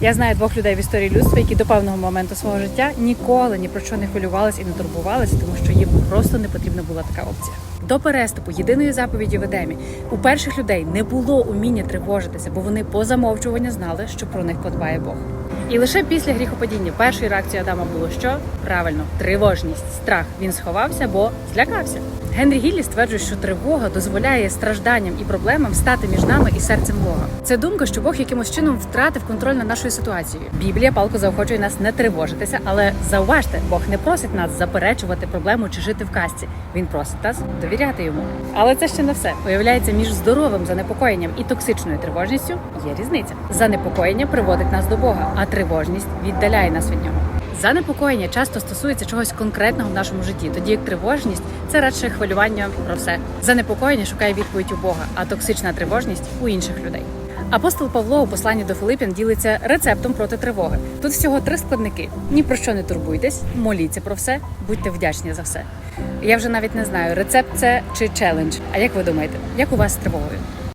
Я знаю двох людей в історії людства, які до певного моменту свого життя ніколи ні про що не хвилювалися і не турбувалися, тому що їм просто не потрібна була така опція. До переступу єдиної заповіді в Едемі у перших людей не було уміння тривожитися, бо вони по замовчуванню знали, що про них подбає Бог. І лише після гріхопадіння першою реакцією Адама було що? Правильно, тривожність, страх. Він сховався, бо злякався. Генрі Гіллі стверджує, що тривога дозволяє стражданням і проблемам стати між нами і серцем Бога. Це думка, що Бог якимось чином втратив контроль над нашою ситуацією. Біблія палко заохочує нас не тривожитися, але зауважте, Бог не просить нас заперечувати проблему чи жити в казці. Він просить нас довіряти йому. Але це ще не все. Виявляється, між здоровим занепокоєнням і токсичною тривожністю є різниця. Занепокоєння приводить нас до Бога, а тривожність віддаляє нас від нього. Занепокоєння часто стосується чогось конкретного в нашому житті, тоді як тривожність це радше хвилювання про все. Занепокоєння шукає відповідь у Бога, а токсична тривожність у інших людей. Апостол Павло у посланні до Филиппян ділиться рецептом проти тривоги. Тут всього три складники: ні про що не турбуйтесь, моліться про все, будьте вдячні за все. Я вже навіть не знаю, рецепт це чи челендж. А як ви думаєте, як у вас з тривогою?